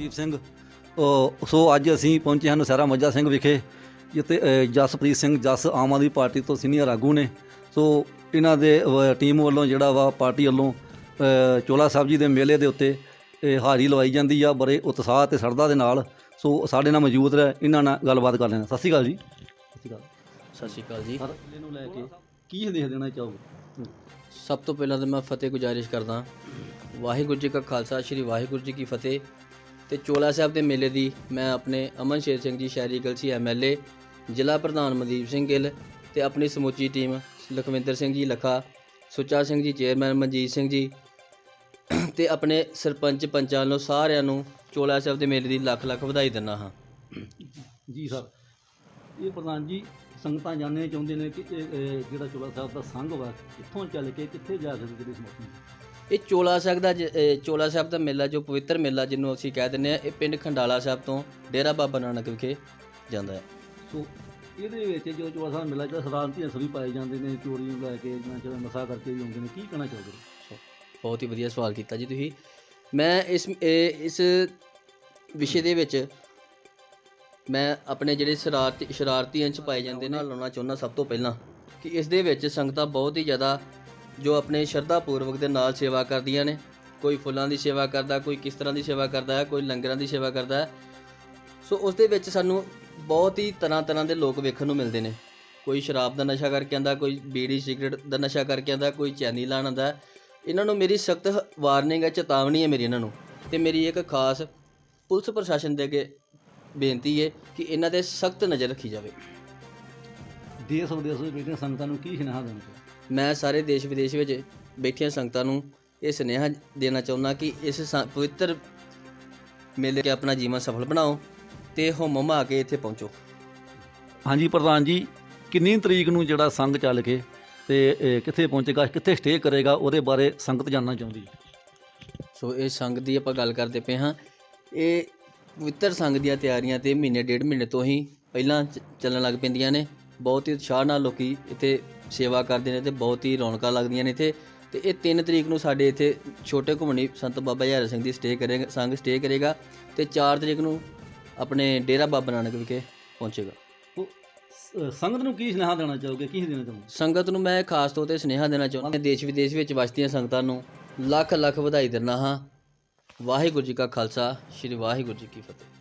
ਮਨਦੀਪ ਸਿੰਘ। ਅ, ਸੋ ਅੱਜ ਅਸੀਂ ਪਹੁੰਚੇ ਹਾਂ ਨਸਹਿਰਾ ਮੱਜਾ ਸਿੰਘ ਵਿਖੇ ਜਿੱਥੇ ਅ, ਜਸਪ੍ਰੀਤ ਸਿੰਘ ਜਸ ਆਮ ਆਦਮੀ ਪਾਰਟੀ ਤੋਂ ਸੀਨੀਅਰ ਆਗੂ ਨੇ। ਸੋ ਇਹਨਾਂ ਦੇ ਟੀਮ ਵੱਲੋਂ ਜਿਹੜਾ ਵਾ ਪਾਰਟੀ ਵੱਲੋਂ ਅ, ਚੋਲਾ ਸਾਹਿਬ ਜੀ ਦੇ ਮੇਲੇ ਦੇ ਉੱਤੇ ਇਹ ਹਾਜ਼ਰੀ ਲਵਾਈ ਜਾਂਦੀ ਆ ਬੜੇ ਉਤਸ਼ਾਹ ਤੇ ਸਰਦਾ ਦੇ ਨਾਲ। ਸੋ ਸਾਡੇ ਨਾਲ ਮੌਜੂਦ ਹੈ ਇਹਨਾਂ ਨਾਲ ਗੱਲਬਾਤ ਕਰ ਲੈਣਾ ਸਤਿ ਸ਼੍ਰੀ ਅਕਾਲ ਜੀ। ਸਤਿ ਸ਼੍ਰੀ ਅਕਾਲ। ਸਤਿ ਸ਼੍ਰੀ ਅਕਾਲ ਜੀ। ਸਰ ਇਹਨੂੰ ਲੈ ਕੇ ਕੀ ਸੰਦੇਸ਼ ਦੇਣਾ ਚਾਹੋਗੇ? ਸਭ ਤੋਂ ਪਹਿਲਾਂ ਤਾਂ ਮੈਂ ਫਤਿਹ ਗੁਜ਼ਾਰਿਸ਼ ਕਰਦਾ ਵਾਹਿਗੁਰੂ ਜੀ ਕਾ ਖਾਲਸਾ ਸ੍ਰੀ ਵਾਹਿਗੁਰੂ ਜੀ ਕੀ ਫਤਿਹ। ਤੇ ਚੋਲਾ ਸਾਹਿਬ ਦੇ ਮੇਲੇ ਦੀ ਮੈਂ ਆਪਣੇ ਅਮਨ ਸ਼ੇਰ ਸਿੰਘ ਜੀ ਸ਼ਹਿਰੀ ਗਲਸੀ ਐਮਐਲਏ ਜ਼ਿਲ੍ਹਾ ਪ੍ਰਧਾਨ ਮਨਦੀਪ ਸਿੰਘ ਗਿੱਲ ਤੇ ਆਪਣੀ ਸਮੁੱਚੀ ਟੀਮ ਲਖਵਿੰਦਰ ਸਿੰਘ ਜੀ, ਲਖਾ, ਸੁੱਚਾ ਸਿੰਘ ਜੀ, ਚੇਅਰਮੈਨ ਮਨਜੀਤ ਸਿੰਘ ਜੀ ਤੇ ਆਪਣੇ ਸਰਪੰਚ ਪੰਚਾਂ ਨੂੰ ਸਾਰਿਆਂ ਨੂੰ ਚੋਲਾ ਸਾਹਿਬ ਦੇ ਮੇਲੇ ਦੀ ਲੱਖ ਲੱਖ ਵਧਾਈ ਦਿੰਦਾ ਹਾਂ। ਜੀ ਸਰ, ਇਹ ਪ੍ਰਧਾਨ ਜੀ, ਸੰਗਤਾਂ ਜਾਣਨਾ ਚਾਹੁੰਦੇ ਨੇ ਕਿ ਇਹ ਇਹ ਜਿਹੜਾ ਚੋਲਾ ਸਾਹਿਬ ਦਾ ਸੰਘ ਵਾ, ਕਿੱਥੋਂ ਚੱਲ ਕੇ ਕਿੱਥੇ ਜਾ ਸਕਦੇ ਕਿਹੜੀ ਸਮੂਹ ਇਹ ਚੋਲਾ ਸਾਹਿਬ ਦਾ ਜ- ਚੋਲਾ ਸਾਹਿਬ ਦਾ ਮੇਲਾ ਜੋ ਪਵਿੱਤਰ ਮੇਲਾ ਜਿਹਨੂੰ ਅਸੀਂ ਕਹਿ ਦਿੰਦੇ ਆ ਇਹ ਪਿੰਡ ਖੰਡਾਲਾ ਸਾਹਿਬ ਤੋਂ ਡੇਰਾ ਬਾਬਾ ਨਾਨਕ ਵਿਖੇ ਜਾਂਦਾ ਹੈ। ਸੋ ਇਹਦੇ ਵਿੱਚ ਜੋ ਚੋਲਾ ਸਾਹਿਬ ਮਿਲਾ ਜਿਹੜਾ ਸਰਾਂਤੀਆਂ ਸਭੀ ਪਾਏ ਜਾਂਦੇ ਨੇ ਚੋਰੀ ਨੂੰ ਲੈ ਕੇ ਜਾਂ ਚਲੋ ਨਸ਼ਾ ਕਰਕੇ ਵੀ ਆਉਂਦੇ ਨੇ ਕੀ ਕਹਿਣਾ ਚਾਹੋਗੇ? ਬਹੁਤ ਹੀ ਵਧੀਆ ਸਵਾਲ ਕੀਤਾ ਜੀ ਤੁਸੀਂ। ਮੈਂ ਇਸ ਇਹ- ਇਸ ਵਿਸ਼ੇ ਦੇ ਵਿੱਚ ਮੈਂ ਆਪਣੇ ਜਿਹੜੇ ਸ਼ਰਾਰਤੀ ਸ਼ਰਾਰਤੀ ਅੰਸ਼ ਪਾਏ ਜਾਂਦੇ ਨੇ ਲਾਉਣਾ ਚਾਹੁੰਦਾ ਸਭ ਤੋਂ ਪਹਿਲਾਂ ਕਿ ਇਸ ਦੇ ਵਿੱਚ ਸੰਗਤਾਂ ਬਹੁਤ ਹੀ ਜ਼ਿਆਦਾ ਜੋ ਆਪਣੇ ਸ਼ਰਧਾ ਪੂਰਵਕ ਦੇ ਨਾਲ ਸੇਵਾ ਕਰਦੀਆਂ ਨੇ। ਕੋਈ ਫੁੱਲਾਂ ਦੀ ਸੇਵਾ ਕਰਦਾ, ਕੋਈ ਕਿਸ ਤਰ੍ਹਾਂ ਦੀ ਸੇਵਾ ਕਰਦਾ ਹੈ ਕੋਈ ਲੰਗਰਾਂ ਦੀ ਸੇਵਾ ਕਰਦਾ। ਹੈ ਸੋ ਉਸ ਦੇ ਵਿੱਚ ਸਾਨੂੰ ਬਹੁਤ ਹੀ ਤਰ੍ਹਾਂ ਤਰ੍ਹਾਂ ਦੇ ਲੋਕ ਵੇਖਣ ਨੂੰ ਮਿਲਦੇ ਨੇ। ਕੋਈ ਸ਼ਰਾਬ ਦਾ ਨਸ਼ਾ ਕਰਕੇ ਆਂਦਾ ਕੋਈ ਬੀੜੀ ਸਿਗਰਟ ਦਾ ਨਸ਼ਾ ਕਰਕੇ ਆਂਦਾ ਕੋਈ ਚੈਨੀ ਲਾਣ ਆਂਦਾ ਇਹਨਾਂ ਨੂੰ ਮੇਰੀ ਸਖਤ ਵਾਰਨਿੰਗ ਹੈ, ਚੇਤਾਵਨੀ ਹੈ ਮੇਰੀ ਇਹਨਾਂ ਨੂੰ। ਤੇ ਮੇਰੀ ਇੱਕ ਖਾਸ ਪੁਲਿਸ ਪ੍ਰਸ਼ਾਸਨ ਦੇ ਅੱਗੇ ਬੇਨਤੀ ਹੈ ਕਿ ਇਹਨਾਂ ਤੇ ਸਖਤ ਨਜ਼ਰ ਰੱਖੀ ਜਾਵੇ। ਦੇਸ਼ ਵਿਦੇਸ਼ ਵਿੱਚ ਬੈਠੀਆਂ ਸੰਗਤਾਂ ਨੂੰ ਕੀ ਸੁਨੇਹਾ ਦੇਣਾ ਮੈਂ ਸਾਰੇ ਦੇਸ਼ ਵਿਦੇਸ਼ ਵਿੱਚ ਬੈਠੀਆਂ ਸੰਗਤਾਂ ਨੂੰ ਇਹ ਸੁਨੇਹਾ ਦੇਣਾ ਚਾਹੁੰਦਾ ਕਿ ਇਸ ਪਵਿੱਤਰ ਮੇਲੇ ਕੇ ਆਪਣਾ ਜੀਵਨ ਸਫਲ ਬਣਾਓ ਤੇ ਹੁਮ ਹੁਮਾ ਕੇ ਇੱਥੇ ਪਹੁੰਚੋ। ਹਾਂਜੀ ਪ੍ਰਧਾਨ ਜੀ ਕਿੰਨੀ ਤਰੀਕ ਨੂੰ ਜਿਹੜਾ ਸੰਘ ਚੱਲ ਕੇ ਤੇ ਕਿੱਥੇ ਪਹੁੰਚੇਗਾ ਕਿੱਥੇ ਸਟੇ ਕਰੇਗਾ ਉਹਦੇ ਬਾਰੇ ਸੰਗਤ ਜਾਣਨਾ ਚਾਹੁੰਦੀ ਹੈ? ਸੋ ਇਹ ਸੰਘ ਦੀ ਆਪਾਂ ਗੱਲ ਕਰਦੇ ਪਏ ਹਾਂ। ਇਹ ਪਵਿੱਤਰ ਸੰਘ ਦੀਆਂ ਤਿਆਰੀਆਂ ਤੇ ਮਹੀਨੇ ਡੇਢ ਮਹੀਨੇ ਤੋਂ ਹੀ ਪਹਿਲਾਂ ਚੱਲਣ ਲੱਗ ਪੈਂਦੀਆਂ ਨੇ। ਬਹੁਤ ਹੀ ਉਤਸ਼ਾਹ ਨਾਲ ਲੋਕੀ ਇੱਥੇ ਸੇਵਾ ਕਰਦੇ ਨੇ ਤੇ ਬਹੁਤ ਹੀ ਰੌਣਕਾਂ ਲੱਗਦੀਆਂ ਨੇ ਇੱਥੇ। ਤੇ ਇਹ 3 ਤਰੀਕ ਨੂੰ ਸਾਡੇ ਇੱਥੇ ਛੋਟੇ ਘੁੰਮਣੀ ਸੰਤ ਬਾਬਾ ਹਜ਼ਾਰ ਸਿੰਘ ਦੀ ਸਟੇ ਕਰੇਗਾ ਸੰਘ ਸਟੇ ਕਰੇਗਾ ਤੇ 4 ਤਰੀਕ ਨੂੰ ਆਪਣੇ ਡੇਰਾ ਬਾਬਾ ਨਾਨਕ ਵਿਖੇ ਪਹੁੰਚੇਗਾ। ਸੰਗਤ ਨੂੰ ਕੀ ਸੁਨੇਹਾ ਦੇਣਾ ਚਾਹੋਗੇ? ਕੀ ਦੇਣਾ ਚਾਹੋਗੇ? ਸੰਗਤ ਨੂੰ ਮੈਂ ਖਾਸ ਤੌਰ ਤੇ ਸੁਨੇਹਾ ਦੇਣਾ ਚਾਹੁੰਦਾ ਹਾਂ ਦੇਸ਼ ਵਿਦੇਸ਼ ਵਿੱਚ ਵਸਦੀਆਂ ਸੰਗਤਾਂ ਨੂੰ ਲੱਖ ਲੱਖ ਵਧਾਈ ਦਿੰਦਾ ਹਾਂ। ਵਾਹਿਗੁਰੂ ਜੀ ਕਾ ਖਾਲਸਾ ਸ੍ਰੀ ਵਾਹਿਗੁਰੂ ਜੀ ਕੀ ਫਤਿਹ।